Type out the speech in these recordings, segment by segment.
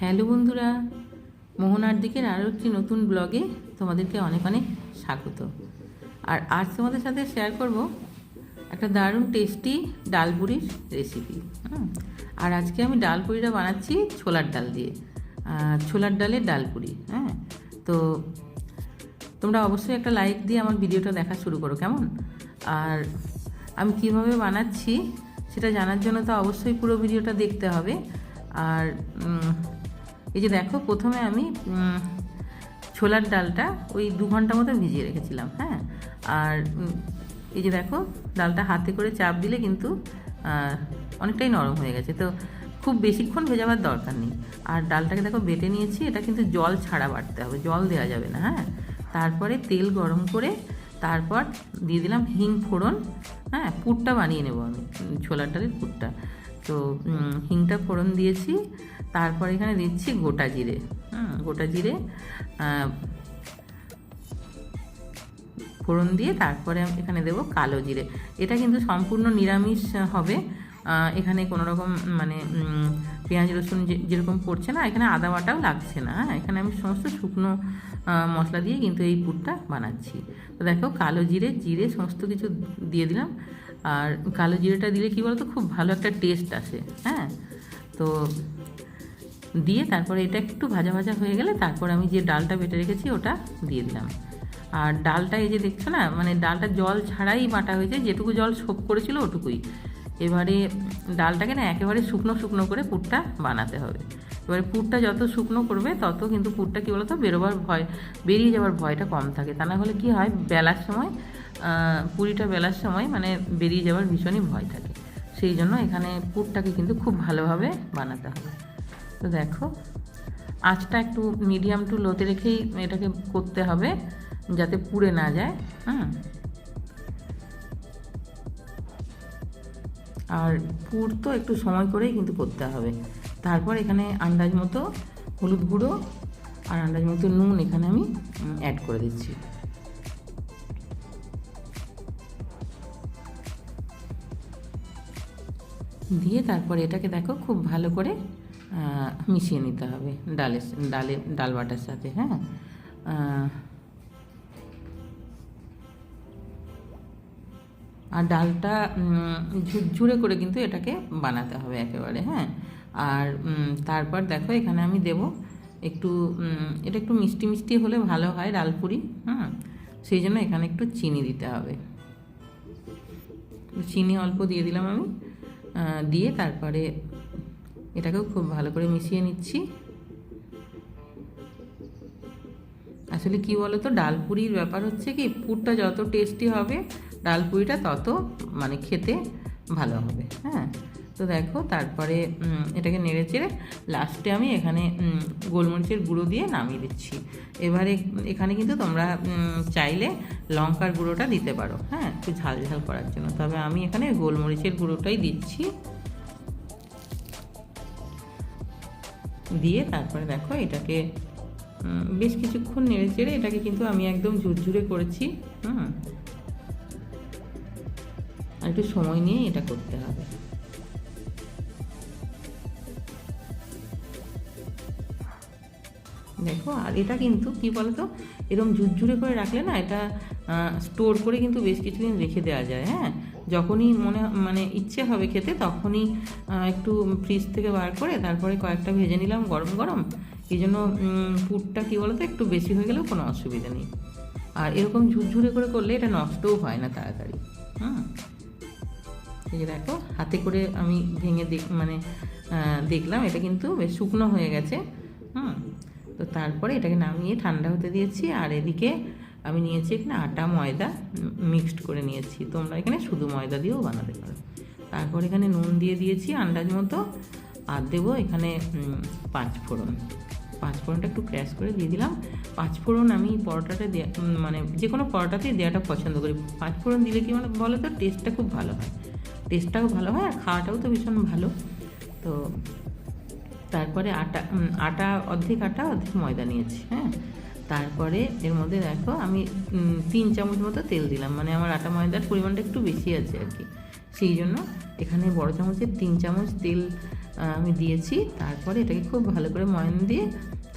Hello বন্ধুরা, মোহনার দিকের আরও একটি নতুন ব্লগে তোমাদেরকে অনেক অনেক স্বাগত। আর আজ তোমাদের সাথে শেয়ার করব একটা দারুণ টেস্টি ডালপুরির রেসিপি। আর আজকে আমি ডালপুরিটা বানাচ্ছি ছোলার ডাল দিয়ে ছোলার ডালের ডালপুরি হ্যাঁ তো তোমরা অবশ্যই একটা লাইক দিয়ে আমার ভিডিওটা দেখা শুরু করো কেমন? আর আমি কীভাবে বানাচ্ছি সেটা জানার জন্য তো অবশ্যই পুরো ভিডিওটা দেখতে হবে। আর এই যে দেখো, প্রথমে আমি ছোলার ডালটা ওই দু ঘণ্টা মতো ভিজিয়ে রেখেছিলাম হ্যাঁ? আর এই যে দেখো, ডালটা হাতে করে চাপ দিলে কিন্তু অনেকটাই নরম হয়ে গেছে। তো খুব বেশিক্ষণ ভেজাবার দরকার নেই। আর ডালটাকে দেখো, বেটে নিয়েছি, এটা কিন্তু জল ছাড়া বাটতে হবে, জল দেওয়া যাবে না হ্যাঁ? তারপরে তেল গরম করে, তারপর দিয়ে দিলাম হিং ফোড়ন হ্যাঁ? পুরটা বানিয়ে নেব আমি, ছোলার ডালের পুরটা। তো হিংটা ফোড়ন দিয়েছি, তারপর এখানে দিচ্ছি গোটা জিরে হুম গোটা জিরে ফোড়ন দিয়ে তারপরে এখানে দেব কালো জিরে। এটা কিন্তু সম্পূর্ণ নিরামিষ হবে এখানে কোনো রকম মানে পেঁয়াজ, রসুন যেরকম পড়ছে না, এখানে আদা বাটাও লাগছে না হ্যাঁ? এখানে আমি সমস্ত শুকনো মশলা দিয়ে কিন্তু এই পুরটা বানাচ্ছি। তো দেখো, কালো জিরে জিরে সমস্ত কিছু দিয়ে দিলাম। আর কালো জিরেটা দিলে কী বলতো, খুব ভালো একটা টেস্ট আসে হ্যাঁ? তো দিয়ে তারপরে এটা একটু ভাজা ভাজা হয়ে গেলে তারপর আমি যে ডালটা বেটে রেখেছি, ওটা দিয়ে দিলাম। আর ডালটা এই যে দেখছ না মানে ডালটা জল ছাড়াই বাটা হয়েছে, যেটুকু জল শোপ করেছিল ওটুকুই। এবারে ডালটাকে না একেবারে শুকনো শুকনো করে পুরটা বানাতে হবে। এবারে পুরটা যত শুকনো করবে, তত কিন্তু পুরটা কী বলতো বেরোবার ভয়, বেরিয়ে যাওয়ার ভয়টা কম থাকে। তা না হলে কী হয়, বেলার সময় পুরিটা বেলার সময় মানে বেরিয়ে যাওয়ার ভীষণই ভয় থাকে। সেই জন্য এখানে পুরটাকে কিন্তু খুব ভালোভাবে বানাতে হবে। তো দেখো, আঁচটা একটু মিডিয়াম টু লোতে রেখেই এটাকে করতে হবে, যাতে পুড়ে না যায়, হুম। আর পুর তো একটু সময় করেই কিন্তু করতে হবে। তারপর এখানে আন্দাজ মতো হলুদ গুঁড়ো আর আন্দাজ মতো নুন এখানে আমি অ্যাড করে দিচ্ছি। দিয়ে তারপরে এটাকে দেখো খুব ভালো করে মিশিয়ে নিতে হবে ডালের ডালে, ডাল বাটার সাথে হ্যাঁ? আর ডালটা ঝুরঝুরে করে কিন্তু এটাকে বানাতে হবে একেবারে হ্যাঁ? আর তারপর দেখো এখানে আমি দেব একটু এটা একটু মিষ্টি মিষ্টি হলে ভালো হয় ডালপুরি, হুম? সেই জন্য এখানে একটু চিনি দিতে হবে। চিনি অল্প দিয়ে দিলাম আমি দিয়ে তারপরে এটাকেও খুব ভালো করে মিশিয়ে নিচ্ছি। আসলে কি বলতো, ডালপুরির ব্যাপার হচ্ছে কি, পুরটা যত টেস্টি হবে ডালপুরিটা তত মানে খেতে ভালো হবে হ্যাঁ। তো দেখো তারপরে এটাকে নেড়ে চেড়ে লাস্টে আমি এখানে গোলমরিচের গুঁড়ো দিয়ে নামিয়ে দিচ্ছি। এবারে এখানে কিন্তু তোমরা চাইলে লঙ্কার গুঁড়োটা দিতে পারো হ্যাঁ একটু ঝাল ঝাল করার জন্য। তবে আমি এখানে গোলমরিচের গুঁড়োটাই দিচ্ছি। দিয়ে তারপরে দেখো এটাকে বেশ কিছুক্ষণ নেড়ে চেড়ে এটাকে কিন্তু আমি একদম ঝুরঝুরে করেছি, হুম। একটু সময় নিয়ে এটা করতে হবে। দেখো, আর এটা কিন্তু কি বলতো এরকম ঝুরঝুরে করে রাখলে না এটা স্টোর করে কিন্তু বেশ কিছুদিন রেখে দেওয়া যায় হ্যাঁ? যখনই মনে মানে ইচ্ছে হবে খেতে তখনই একটু ফ্রিজ থেকে বার করে তারপরে কয়েকটা ভেজে নিলাম গরম গরম। এই জন্য পুরটা কী বলতো, একটু বেশি হয়ে গেলেও কোনো অসুবিধা নেই। আর এরকম ঝুরঝুরে করে করলে এটা নষ্টও হয় না তাড়াতাড়ি, হুম? এই যে দেখো হাতে করে আমি ভেঙে দেখ মানে দেখলাম এটা কিন্তু বেশ শুকনো হয়ে গেছে হুম। তো তারপরে এটাকে নামিয়ে ঠান্ডা হতে দিয়েছি আর এদিকে আমি নিয়েছি এখানে আটা ময়দা মিক্সড করে নিয়েছি। তোমরা এখানে শুধু ময়দা দিয়েও বানাতে পারো। তারপর এখানে নুন দিয়ে দিয়েছি আন্দাজ মতো আর দেবো এখানে পাঁচ ফোড়ন পাঁচ ফোড়নটা একটু ক্র্যাশ করে দিয়ে দিলাম। পাঁচ ফোড়ন আমি পরোটাটা উম, মানে যে কোনো পরোটাতেই দেওয়াটা পছন্দ করি। পাঁচ ফোড়ন দিলে কি মানে বলো তো? টেস্টটা খুব ভালো হয়। টেস্টটাও ভালো হয় আর খাওয়াটাও তো ভীষণ ভালো। তো তারপরে আটা আটা, অর্ধেক আটা, অর্ধেক ময়দা নিয়েছি হ্যাঁ। তারপরে এর মধ্যে দেখো আমি তিন চামচ মতো তেল দিলাম মানে আমার আটা ময়দার পরিমাণটা একটু বেশি আছে আর কি। সেই জন্য এখানে বড় চামচের তিন চামচ তেল আমি দিয়েছি। তারপরে এটাকে খুব ভালো করে ময়ন দিয়ে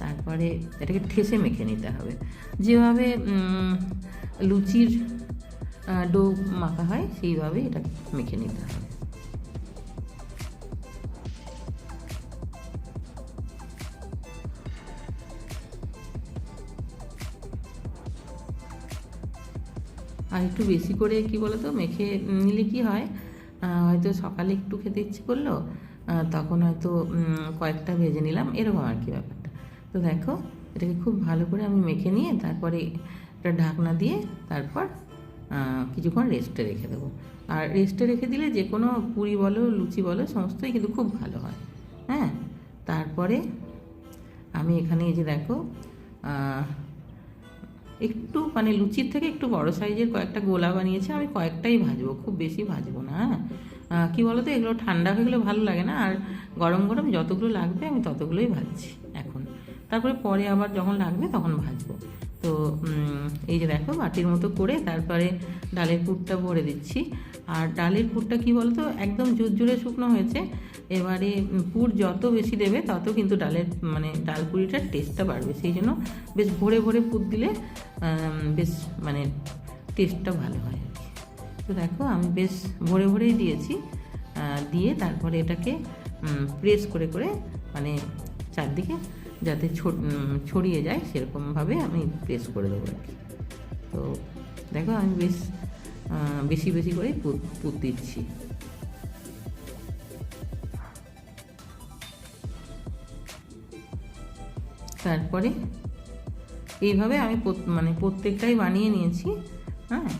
তারপরে এটাকে ঠেসে মেখে নিতে হবে। যেভাবে লুচির ডো মাখা হয়, সেইভাবে এটা মেখে নিতে হবে। আর একটু বেশি করে কি বলতো, মেখে নিলে কি হয় হয়তো সকালে একটু খেতে ইচ্ছে করল তখন হয়তো কয়েকটা ভেজে নিলাম, এরকম আর কি ব্যাপারটা। তো দেখো, এটাকে খুব ভালো করে আমি মেখে নিয়ে তারপরে একটা ঢাকনা দিয়ে তারপর কিছুক্ষণ রেস্টে রেখে দেবো। আর রেস্টে রেখে দিলে যে কোনো পুরি বলো, লুচি বলো, সমস্তই কিন্তু খুব ভালো হয়। হ্যাঁ? তারপরে আমি এখানে এই যে দেখো একটু মানে লুচির থেকে একটু বড় সাইজের কয়েকটা গোলা বানিয়েছি, আমি কয়েকটাই ভাজবো, খুব বেশি ভাজবো না হ্যাঁ? কী বলো তো এগুলো ঠান্ডা হয়ে গেলে ভালো লাগে না, আর গরম গরম যতগুলো লাগবে আমি ততগুলোই ভাজছি এখন। তারপরে পরে আবার যখন লাগবে তখন ভাজবো। তো এই যে দেখো বাটির মতো করে তারপরে ডালের পুরটা ভরে দিচ্ছি। আর ডালের পুরটা কি বলতো? একদম জোর জোরে শুকনো হয়েছে। এবারে পুর যত বেশি দেবে তত কিন্তু ডালের মানে ডাল পুরিটার টেস্টটা বাড়বে। সেই জন্য বেশ ভরে ভরে পুর দিলে বেশ মানে টেস্টটা ভালো হয় তো দেখো আমি বেশ ভরে ভরেই দিয়েছি। দিয়ে তারপরে এটাকে প্রেস করে করে মানে চারদিকে যাতে ছড়িয়ে যায়, সেরকমভাবে আমি প্রেস করে দেবো আর কি। তো দেখো, আমি বেশ বেশি বেশি করে পুর দিচ্ছি। তারপরে এইভাবে আমি মানে প্রত্যেকটাই বানিয়ে নিয়েছি হ্যাঁ?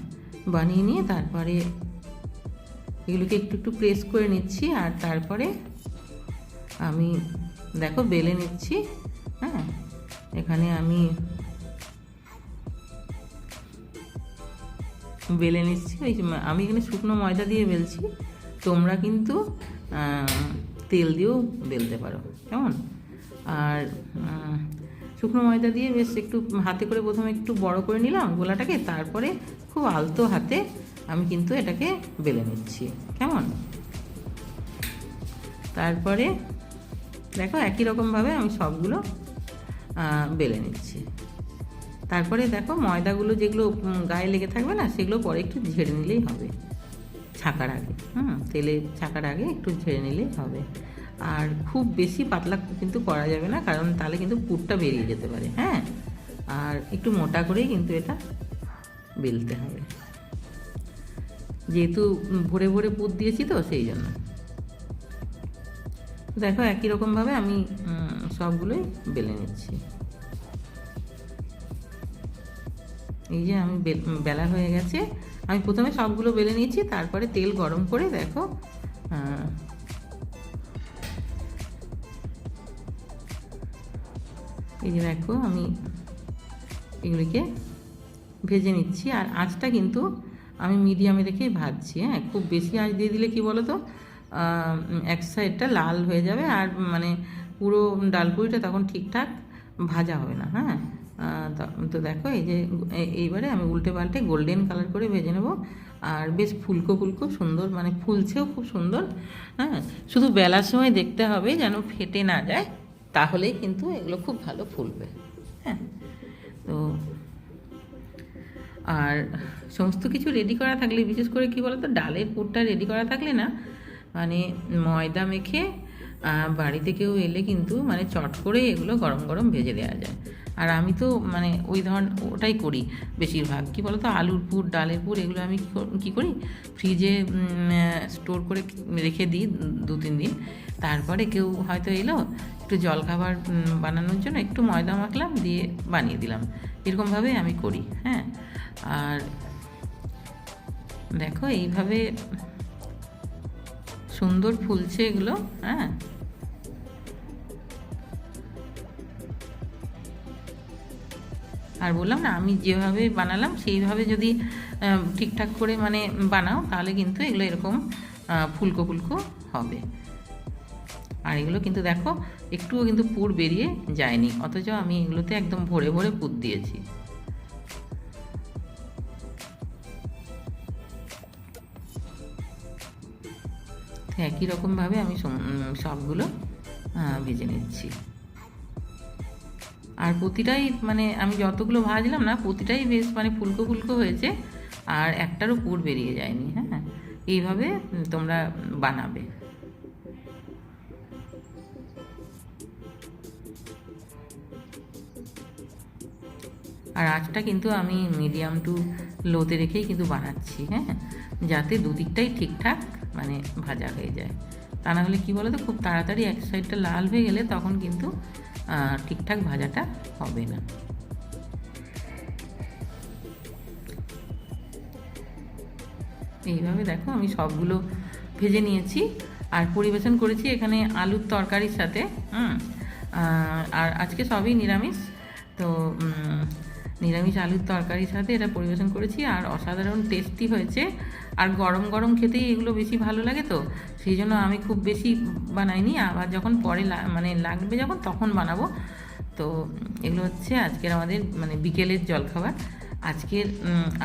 বানিয়ে নিয়ে তারপরে এগুলোকে একটু একটু প্রেস করে নিচ্ছি, আর তারপরে আমি, দেখো, বেলে নিচ্ছি। এখানে আমি বেলে নিচ্ছি। ওই আমি এখানে শুকনো ময়দা দিয়ে বেলছি। তোমরা কিন্তু তেল দিয়েও বেলতে পারো। কেমন? আর শুকনো ময়দা দিয়ে বেশ একটু হাতে করে প্রথমে একটু বড় করে নিলাম গোলাটাকে, তারপরে খুব আলতো হাতে আমি কিন্তু এটাকে বেলে নিচ্ছি। কেমন? তারপরে দেখো একই রকমভাবে আমি সবগুলো বেলে নিচ্ছি। তারপরে দেখো ময়দাগুলো যেগুলো গায়ে লেগে থাকবে না, সেগুলো পরে একটু ঝেড়ে নিলেই হবে। ছাকার আগে, হুম, তেলে ছাকার আগে একটু ঝেড়ে নিলেই হবে। আর খুব বেশি পাতলা কিন্তু করা যাবে না, কারণ তাহলে কিন্তু পুরটা বেরিয়ে যেতে পারে হ্যাঁ? আর একটু মোটা করেই কিন্তু এটা বেলতে হবে। যেহেতু ভরে ভরে পুর দিয়েছি তো, সেই জন্য। দেখো একই রকমভাবে আমি সবগুলোই বেলে নিচ্ছি। এই যে আমি বেলা হয়ে গেছে। আমি প্রথমে সবগুলো বেলে নিয়েছি, তারপরে তেল গরম করে দেখো এই যে দেখো আমি এগুলিকে ভেজে নিচ্ছি। আর আঁচটা কিন্তু আমি মিডিয়ামে রেখেই ভাজছি হ্যাঁ? খুব বেশি আঁচ দিয়ে দিলে কি বলো তো এক সাইডটা লাল হয়ে যাবে আর মানে পুরো ডালপুরিটা তখন ঠিকঠাক ভাজা হবে না হ্যাঁ? তা- দেখো, এই যে এইবারে আমি উল্টে পাল্টে গোল্ডেন কালার করে ভেজে নেব। আর বেশ ফুলকো ফুলকো সুন্দর মানে ফুলছেও খুব সুন্দর হ্যাঁ? শুধু বেলার সময় দেখতে হবে যেন ফেটে না যায়, তাহলেই কিন্তু এগুলো খুব ভালো ফুলবে হ্যাঁ? তো, আর সমস্ত কিছু রেডি করা থাকলে, বিশেষ করে কি বলতো, ডালের পুরটা রেডি করা থাকলে না মানে ময়দা মেখে বাড়িতে কেউ এলে কিন্তু মানে চট করে এগুলো গরম গরম ভেজে দেওয়া যায়। আর আমি তো মানে ওই ধরন ওটাই করি বেশিরভাগ। কি বলতো? আলুর পুর, ডালের পুর এগুলো আমি কি করি ফ্রিজে স্টোর করে রেখে দিই দু তিন দিন। তারপরে কেউ হয়তো এলো, একটু জলখাবার বানানোর জন্য একটু ময়দা মাখলাম, দিয়ে বানিয়ে দিলাম। এরকমভাবে আমি করি হ্যাঁ? আর দেখো, এইভাবে সুন্দর ফুলছে এগুলো হ্যাঁ। আর বললাম না, আমি যেভাবে বানালাম, সেইভাবে যদি ঠিকঠাক করে মানে বানাও, তাহলে কিন্তু এগুলো এরকম ফুলকো ফুলকো হবে। আর এগুলো কিন্তু দেখো, একটুও কিন্তু পুর বেরিয়ে যায়নি, অথচ আমি এগুলোতে একদম ভরে ভরে পুর দিয়েছি। একই রকমভাবে আমি সবগুলো ভেজে নিচ্ছি। আর প্রতিটাই মানে আমি যতগুলো ভাজলাম না, প্রতিটাই বেশ মানে ফুলকো ফুলকো হয়েছে, আর একটারও পুর বেরিয়ে যায়নি হ্যাঁ। এইভাবে তোমরা বানাবে। আর আঁচটা কিন্তু আমি মিডিয়াম টু লোতে রেখেই কিন্তু বানাচ্ছি হ্যাঁ। যাতে দুদিকটাই ঠিকঠাক মানে ভাজা হয়ে যায়। তা না হলে কী বলো তো খুব তাড়াতাড়ি এক সাইডটা লাল হয়ে গেলে তখন কিন্তু ঠিকঠাক ভাজাটা হবে না। এইভাবে দেখো আমি সবগুলো ভেজে নিয়েছি আর পরিবেশন করেছি এখানে আলুর তরকারির সাথে আর আজকে সবই নিরামিষ, তো নিরামিষ আলুর তরকারির সাথে এটা পরিবেশন করেছি আর অসাধারণ টেস্টি হয়েছে। আর গরম গরম খেতেই এগুলো বেশি ভালো লাগে তো, সেই জন্য আমি খুব বেশি বানাইনি। আবার যখন পরে মানে লাগবে যখন তখন বানাবো। তো এগুলো হচ্ছে আজকের আমাদের মানে বিকেলের জলখাবার। আজকের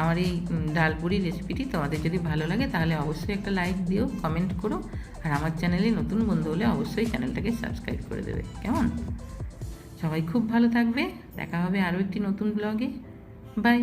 আমার এই ডালপুরি রেসিপিটি তোমাদের যদি ভালো লাগে তাহলে অবশ্যই একটা লাইক দিও কমেন্ট করো। আর আমার চ্যানেলে নতুন বন্ধু হলে অবশ্যই চ্যানেলটাকে সাবস্ক্রাইব করে দেবে। কেমন? সবাই খুব ভালো থাকবে। দেখা হবে আরও একটি নতুন ব্লগে বাই